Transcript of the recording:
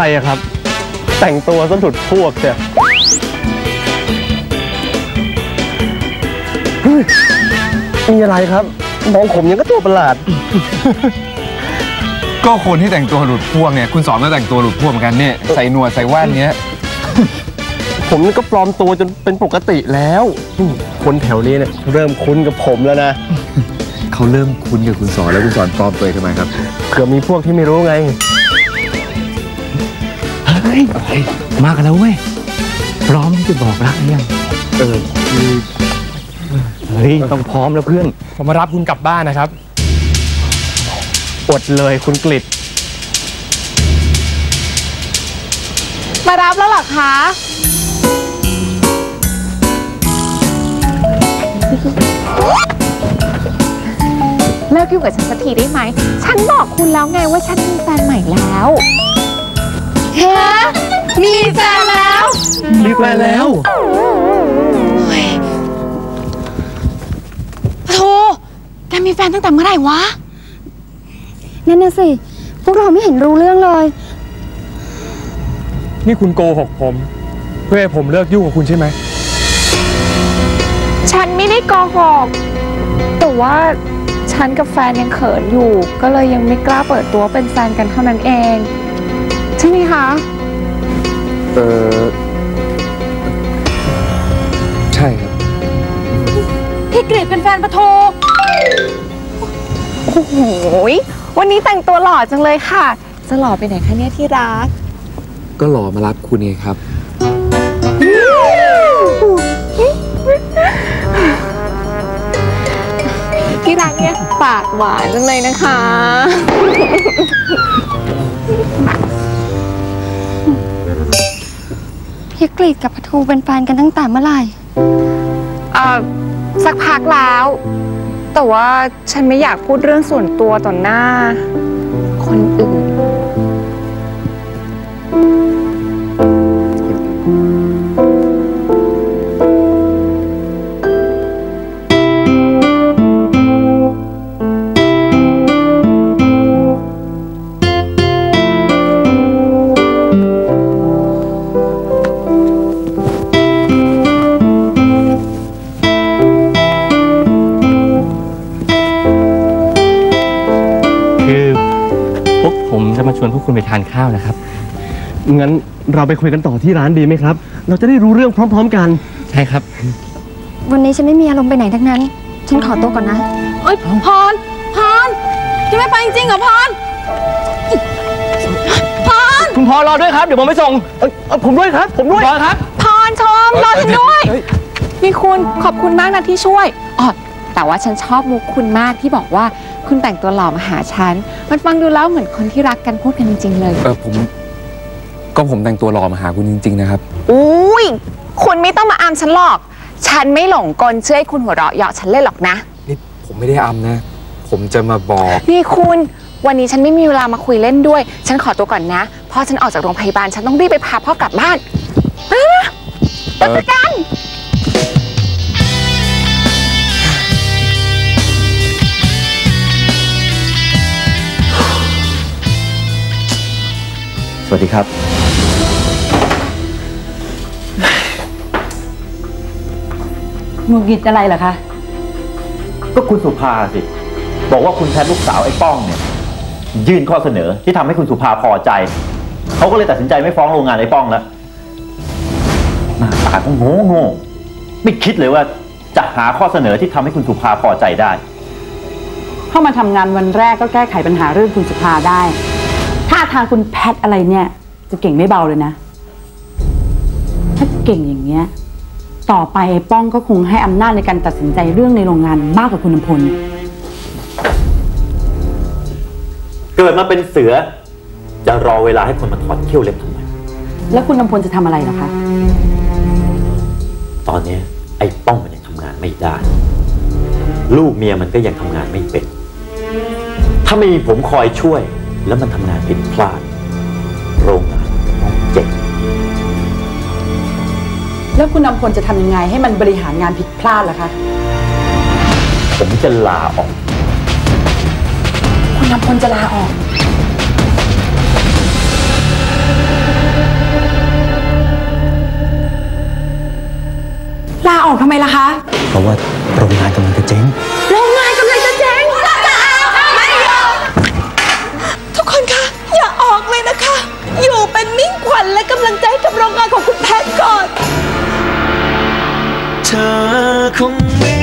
รอะครับ แต่งตัวสนุดพวกเชียเฮ้ยมีอะไรครับมองผมยังก็ตัวประหลาด ก็คนที่แต่งตัวหลุดพ่วงเนี่ยคุณสอนก็แต่งตัวหลุดพ่วงเหมือนกันเนี่ยใส่หนวดใส่แว่นเนี้ยผมนี่ก็ปลอมตัวจนเป็นปกติแล้วอืมคนแถวนี้เนี่ยเริ่มคุ้นกับผมแล้วนะเขาเริ่มคุ้นกับคุณสอนแล้วคุณสอนปลอมตัวเองทำไมครับเผื่อมีพวกที่ไม่รู้ไง เฮ้ยมากันแล้วเว้ยพร้อมที่จะบอกรักหรือยังเออคือเฮ้ยต้องพร้อมแล้วเพื่อน ผมมารับคุณกลับบ้านนะครับอดเลยคุณกฤษมารับแล้วเหรอคะเลิกยุ่งกับฉันสักทีได้ไหม ฉันบอกคุณแล้วไงว่าฉันมีแฟนใหม่แล้ว ฮะมีแฟนแล้วมีแฟนแล้วโธ่แกมีแฟนตั้งแต่เมื่อไหร่วะ นั่นน่ะสิ พวกเราไม่เห็นรู้เรื่องเลย นี่คุณโกหกผม เพื่อให้ผมเลิกยุ่งกับคุณใช่ไหม ฉันไม่ได้โกหก แต่ว่าฉันกับแฟนยังเขินอยู่ ก็เลยยังไม่กล้าเปิดตัวเป็นแฟนกันเท่านั้นเอง ใช่ไหมคะ เออใช่ครับ พี่กรีดเป็นแฟนปะโท โอ้โหยวันนี้แต่งตัวหล่อจังเลยค่ะ จะหล่อไปไหนคะเนี่ยที่รัก ก็หล่อมารับคุณเองครับ ที่รักเนี่ยปากหวานจังเลยนะคะ พี่กรีดกับปทูเป็นแฟนกันตั้งแต่เมื่อไหร่ เอ่อสักพักแล้ว แต่ว่าฉันไม่อยากพูดเรื่องส่วนตัวต่อหน้า คนอื่น พวกผมจะมาชวนพวกคุณไปทานข้าวนะครับ งั้นเราไปคุยกันต่อที่ร้านดีไหมครับ เราจะได้รู้เรื่องพร้อม ๆ กัน ใช่ครับ วันนี้ฉันไม่มีอารมณ์ไปไหนทั้งนั้น ฉันขอตัวก่อนนะ เอ้ยพรพรแกไม่ไปจริงๆเหรอพรพรคุณพอรอด้วยครับ เดี๋ยวผมไปส่งเอ้ยเอ้ยผมด้วยครับ ผมด้วย รอครับ พรชมรอฉันด้วย นี่คุณขอบคุณมากนะที่ช่วยอ๋อ แต่ว่าฉันชอบมุกคุณมากที่บอกว่าคุณแต่งตัวหล่อมาหาฉัน มันฟังดูแล้วเหมือนคนที่รักกันพูดกันจริง ๆ เลย เออผม ก็ผมแต่งตัวหล่อมาหาคุณจริง ๆ นะครับ อุ้ย คุณไม่ต้องมาอามฉันหรอก ฉันไม่หลงกลเชื่อให้คุณหัวเราะเยาะฉันเลยหรอกนะ นี่ผมไม่ได้อำนะ ผมจะมาบอก นี่คุณวันนี้ฉันไม่มีเวลามาคุยเล่นด้วย ฉันขอตัวก่อนนะ พ่อฉันออกจากโรงพยาบาล ฉันต้องรีบไปพาพ่อกลับบ้านเออเออเจอกัน สวัสดีครับ หงุดหงิดอะไรเหรอคะ ก็คุณสุภาสิ บอกว่าคุณแพทย์ลูกสาวไอ้ป้องเนี่ย ยื่นข้อเสนอที่ทำให้คุณสุภาพอใจ เขาก็เลยตัดสินใจไม่ฟ้องโรงงานไอ้ป้องแล้วหน้าตาก็โง่โง่ไม่คิดเลยว่าจะหาข้อเสนอที่ทำให้คุณสุภาพอใจได้ เข้ามาทำงานวันแรกก็แก้ไขปัญหาเรื่องคุณสุภาได้ ถ้าทางคุณแพทย์อะไรเนี่ย จะเก่งไม่เบาเลยนะ ถ้าเก่งอย่างเงี้ย ต่อไปไอ้ป้องก็คงให้อำนาจในการตัดสินใจเรื่องในโรงงานมากกว่าคุณนำพล เกิดมาเป็นเสือ จะรอเวลาให้คนมาถอดเขี้ยวเล็บทำไม แล้วคุณนำพลจะทำอะไรเหรอคะ ตอนเนี้ยไอ้ป้องมันยังทำงานไม่ได้ ลูกเมียมันก็ยังทำงานไม่เป็น ถ้าไม่มีผมคอยช่วย แล้วมันทำงานผิดพลาด โรงงานต้องเจ็บแล้วคุณนำพลจะทำยังไงให้มันบริหารงานผิดพลาดล่ะคะ ผมจะลาออก คุณนำพลจะลาออก ลาออกทำไมล่ะคะ เพราะว่า คุณแพทย์ก่อน เธอคงไม่